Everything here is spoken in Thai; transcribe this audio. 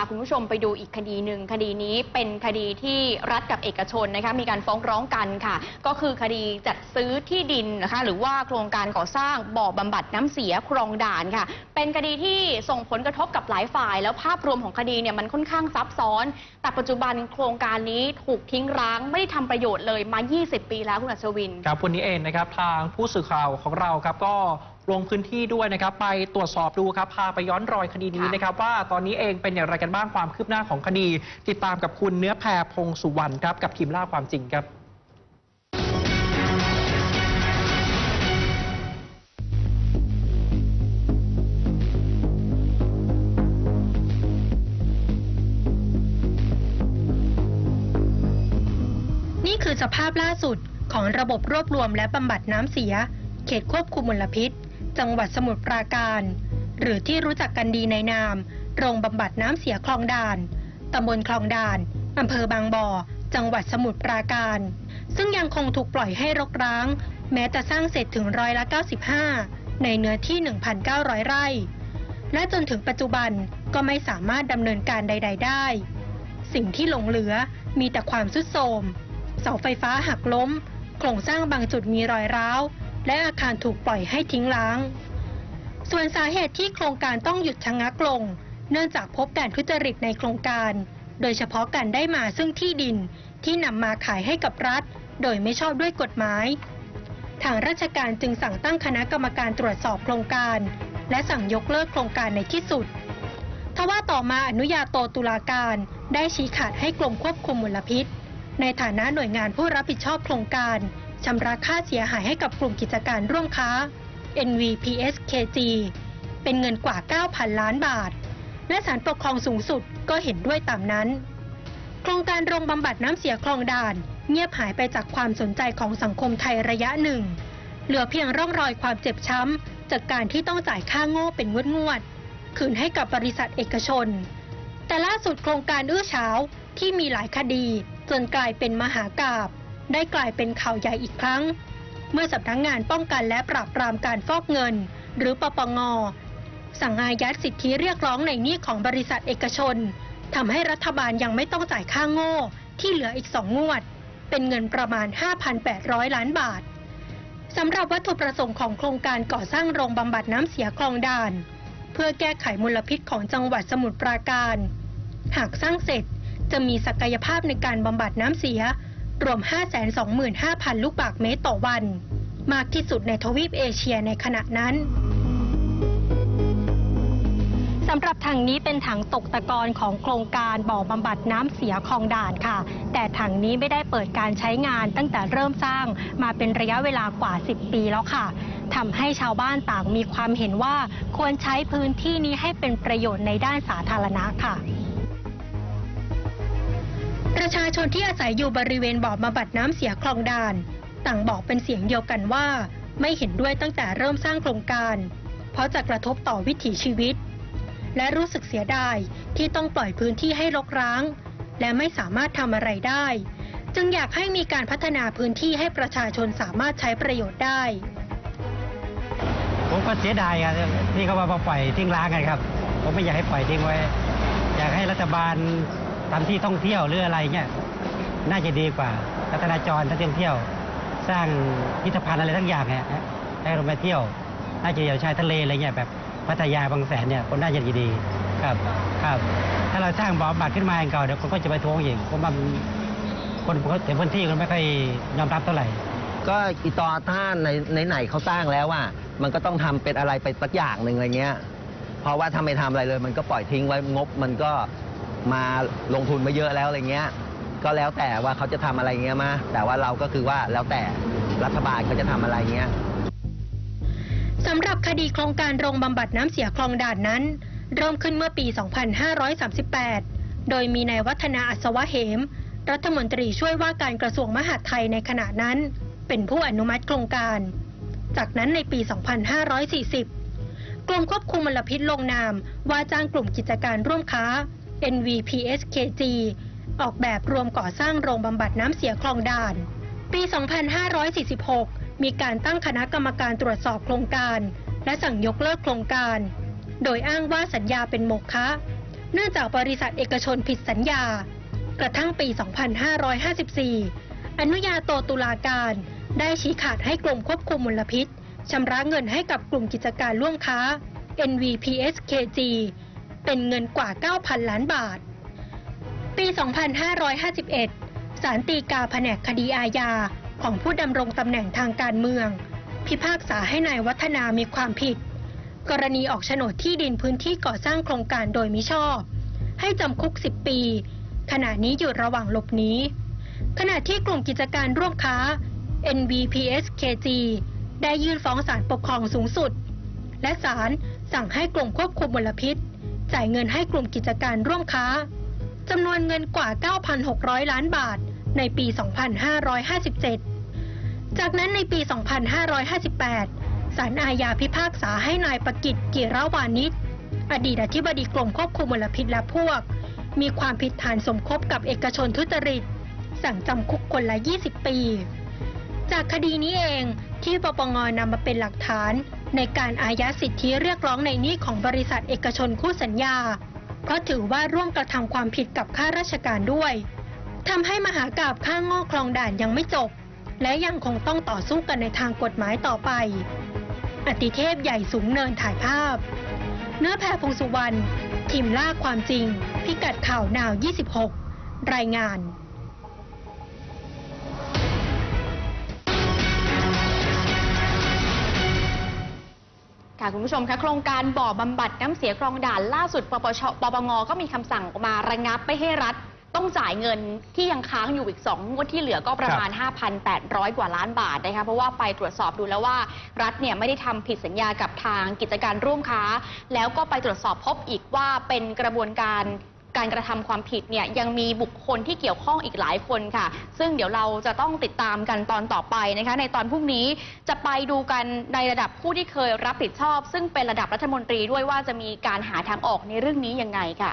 าคุณผู้ชมไปดูอีกคดีหนึ่งคดีนี้เป็นคดีที่รัฐกับเอกชนนะคะมีการฟ้องร้องกันค่ะ ก็คือคดีจัดซื้อที่ดินนะคะหรือว่าโครงการก่อสร้างบ่อบำบัดน้ำเสียคลองด่านค่ะ เป็นคดีที่ส่งผลกระทบกับหลายฝ่าย แล้วภาพรวมของคดีเนี่ยมันค่อนข้างซับซ้อน แต่ปัจจุบันโครงการนี้ถูกทิ้งร้าง ไม่ได้ทำประโยชน์เลยมา 20 ปีแล้วคุณอัศวินครับวันนี้เองนะครับทางผู้สื่อข่าวของเราครับก็ ลงพื้นที่ด้วยนะครับ ไปตรวจสอบดูครับ พาไปย้อนรอยคดีนี้ค่ะนะครับ ว่าตอนนี้เองเป็นอย่างไรกันบ้างความคืบหน้าของคดี ติดตามกับคุณเนื้อแพรพงสุวรรณครับ กับทีมล่าความจริงครับนี่คือสภาพล่าสุดของระบบรวบรวมและบำบัดน้ำเสีย เขตควบคุมมลพิษ จังหวัดสมุทรปราการ หรือที่รู้จักกันดีในนาม โรงบำบัดน้ำเสียคลองด่าน ตำบลคลองด่าน อำเภอบางบ่อ จังหวัดสมุทรปราการ ซึ่งยังคงถูกปล่อยให้รกร้าง แม้จะสร้างเสร็จถึงร้อยละ 95 ในเนื้อที่ 1,900 ไร่ และจนถึงปัจจุบันก็ไม่สามารถดำเนินการใด ๆ ได้ สิ่งที่หลงเหลือมีแต่ความสุดโทรม เสาไฟฟ้าหักล้ม โครงสร้างบางจุดมีรอยร้าว และอาคารถูกปล่อยให้ทิ้งร้าง ส่วนสาเหตุที่โครงการต้องหยุดชะงักลง เนื่องจากพบการทุจริตในโครงการ โดยเฉพาะการได้มาซึ่งที่ดินที่นำมาขายให้กับรัฐ โดยไม่ชอบด้วยกฎหมาย ทางราชการจึงสั่งตั้งคณะกรรมการตรวจสอบโครงการ และสั่งยกเลิกโครงการในที่สุดทว่าต่อมาอนุญาโตตุลาการได้ชี้ขาดให้กรมควบคุมมลพิษ ในฐานะหน่วยงานผู้รับผิดชอบโครงการ ชำระค่าเสียหายให้กับกลุ่มกิจการร่วมค้า NVPSKG เป็นเงินกว่า 9,000 ล้านบาท และศาลปกครองสูงสุดก็เห็นด้วยตามนั้น โครงการโรงบำบัดน้ำเสียคลองด่าน เงียบหายไปจากความสนใจของสังคมไทยระยะหนึ่ง เหลือเพียงร่องรอยความเจ็บช้ำ จากการที่ต้องจ่ายค่าโง่เป็นงวดงวดๆคืนให้กับบริษัทเอกชน แต่ล่าสุดโครงการอื้อเฉาที่มีหลายคดี จนกลายเป็นมหากาบ ได้กลายเป็นข่าวใหญ่อีกครั้ง เมื่อสำนักงงานป้องกันและปราบปรามการฟอกเงิน หรือปปง สั่งอายัดสิทธิเรียกร้องในหนี้ของบริษัทเอกชนทำให้รัฐบาลยังไม่ต้องจ่ายค่าโง่ ที่เหลืออีกสองงวด เป็นเงินประมาณ 5,800 ล้านบาทสำหรับวัตถุประสงค์ของโครงการก่อสร้างโรงบำบัดน้ำเสียคลองด่าน เพื่อแก้ไขมลพิษของจังหวัดสมุทรปราการ หากสร้างเสร็จจะมีศักยภาพในการบำบัดน้ำเสีย รวม 525,000 ลูกบาศก์เมตรต่อวัน มากที่สุดในทวีปเอเชียในขณะนั้นสำหรับถังนี้เป็นถังตกตะกอนของโครงการบ่อบำบัดน้ำเสียคลองด่านค่ะ แต่ถังนี้ไม่ได้เปิดการใช้งานตั้งแต่เริ่มสร้างมาเป็นระยะเวลากว่า 10 ปีแล้วค่ะทำให้ชาวบ้านต่างมีความเห็นว่าควรใช้พื้นที่นี้ให้เป็นประโยชน์ในด้านสาธารณะค่ะ ประชาชนที่อาศัยอยู่บริเวณบ่อบำบัดน้ำเสียคลองด่าน ต่างบอกเป็นเสียงเดียวกันว่า ไม่เห็นด้วยตั้งแต่เริ่มสร้างโครงการ เพราะจะกระทบต่อวิถีชีวิต และรู้สึกเสียดายที่ต้องปล่อยพื้นที่ให้รกร้าง และไม่สามารถทำอะไรได้ จึงอยากให้มีการพัฒนาพื้นที่ให้ประชาชนสามารถใช้ประโยชน์ได้ ผมก็เสียดายครับที่เขามาปล่อยทิ้งร้างกันครับ ผมไม่อยากให้ปล่อยทิ้งไว้ อยากให้รัฐบาล ทำที่ท่องเที่ยวหรืออะไรเงี้ยน่าจะดีกว่าพัฒนาจรท่องเที่ยว สร้างพิพิธภัณฑ์อะไรทั้งอย่างเนี่ยให้เราไปเที่ยว น่าจะอยู่ชายทะเลอะไรเงี้ยแบบพัทยาบางแสนเนี่ยคนน่าจะดีครับครับ ถ้าเราสร้างบ่อบัตรขึ้นมาอย่างเก่าเดี๋ยวคนก็จะไปทวงอีกเพราะมันคนแต่พื้นที่มันไม่ค่อยยอมรับเท่าไหร่ก็อีตอท่านในไหนเขาสร้างแล้วว่า มันก็ต้องทำเป็นอะไรไปสักอย่างหนึ่งอะไรเงี้ย เพราะว่าถ้าไม่ทำอะไรเลย มันก็ปล่อยทิ้งไว้งบมันก็ มาลงทุนมาเยอะแล้วอะไรเงี้ย ก็แล้วแต่ว่าเขาจะทำอะไรเงี้ยมาแต่ว่าเราก็คือว่าแล้วแต่รัฐบาลเขาจะทำอะไรเงี้ยสำหรับคดีโครงการโรงบำบัดน้ำเสียคลองด่านนั้น เริ่มขึ้นเมื่อปี 2538 โดยมีนายวัฒนาอัศวะเหม รัฐมนตรีช่วยว่าการกระทรวงมหาดไทยในขณะนั้น เป็นผู้อนุมัติโครงการ จากนั้นในปี 2540 กรมควบคุมมลพิษลงนามว่าจ้างกลุ่มกิจการร่วมค้า NVPSKG ออกแบบรวมก่อสร้างโรงบำบัดน้ำเสียคลองด่าน ปี 2546 มีการตั้งคณะกรรมการตรวจสอบโครงการ และสั่งยกเลิกโครงการ โดยอ้างว่าสัญญาเป็นโมฆะ เนื่องจากบริษัทเอกชนผิดสัญญา กระทั่งปี 2554 อนุญาโตตุลาการได้ชี้ขาดให้กรมควบคุมมลพิษชำระเงินให้กับกลุ่มกิจการร่วมค้า NVPSKG เป็นเงินกว่า 9,000 ล้านบาท ปี 2551 ศาลฎีกาแผนกคดีอาญาของผู้ดำรงตำแหน่งทางการเมือง พิพากษาให้นายวัฒนามีความผิด กรณีออกโฉนดที่ดินพื้นที่ก่อสร้างโครงการโดยมิชอบ ให้จำคุก 10 ปี ขณะนี้อยู่ระหว่างหลบหนีขณะที่กลุ่มกิจการร่วมค้า NVPSKG ได้ยื่นฟ้องศาลปกครองสูงสุด และศาลสั่งให้กลุ่มควบคุมมลพิษ จ่ายเงินให้กลุ่มกิจการร่วมค้าจำนวนเงินกว่า 9,600 ล้านบาท ในปี 2557 จากนั้นในปี 2558 ศาลอาญาพิพากษาให้นายประกิตกิรวานิชอดีตอธิบดีกรมควบคุมมลพิษและพวก มีความผิดฐานสมคบกับเอกชนทุจริต สั่งจำคุกคนละ 20 ปี จากคดีนี้เองที่ปปงนำมาเป็นหลักฐาน ในการอายัดสิทธิเรียกร้องในหนี้ของบริษัทเอกชนคู่สัญญา เพราะถือว่าร่วมกระทำความผิดกับข้าราชการด้วยทำให้มหากราบข้างงอกคลองด่านยังไม่จบ และยังคงต้องต่อสู้กันในทางกฎหมายต่อไป อติเทพใหญ่สูงเนินถ่ายภาพ เนื้อแพรพงสุวรรณทีมล่าความจริง พิกัดข่าว นาว 26 รายงาน ค่ะคุณผู้ชมคะโครงการบ่อบำบัดน้ำเสียคลองด่านล่าสุดปปชปปงก็มีคำสั่งออกมาระงับไม่ให้รัฐต้องจ่ายเงินที่ยังค้างอยู่อีก 2 งวดที่เหลือก็ประมาณ 5,800 กว่าล้านบาทนะคะเพราะว่าไปตรวจสอบดูแล้วว่า รัฐเนี่ยไม่ได้ทำผิดสัญญากับทางกิจการร่วมค้า แล้วก็ไปตรวจสอบพบอีกว่าเป็นกระบวนการ การกระทำความผิดเนี่ยยังมีบุคคลที่เกี่ยวข้องอีกหลายคนค่ะ ซึ่งเดี๋ยวเราจะต้องติดตามกันตอนต่อไปนะคะในตอนพรุ่งนี้จะไปดูกันในระดับผู้ที่เคยรับผิดชอบ ซึ่งเป็นระดับรัฐมนตรีด้วยว่าจะมีการหาทางออกในเรื่องนี้ยังไงค่ะ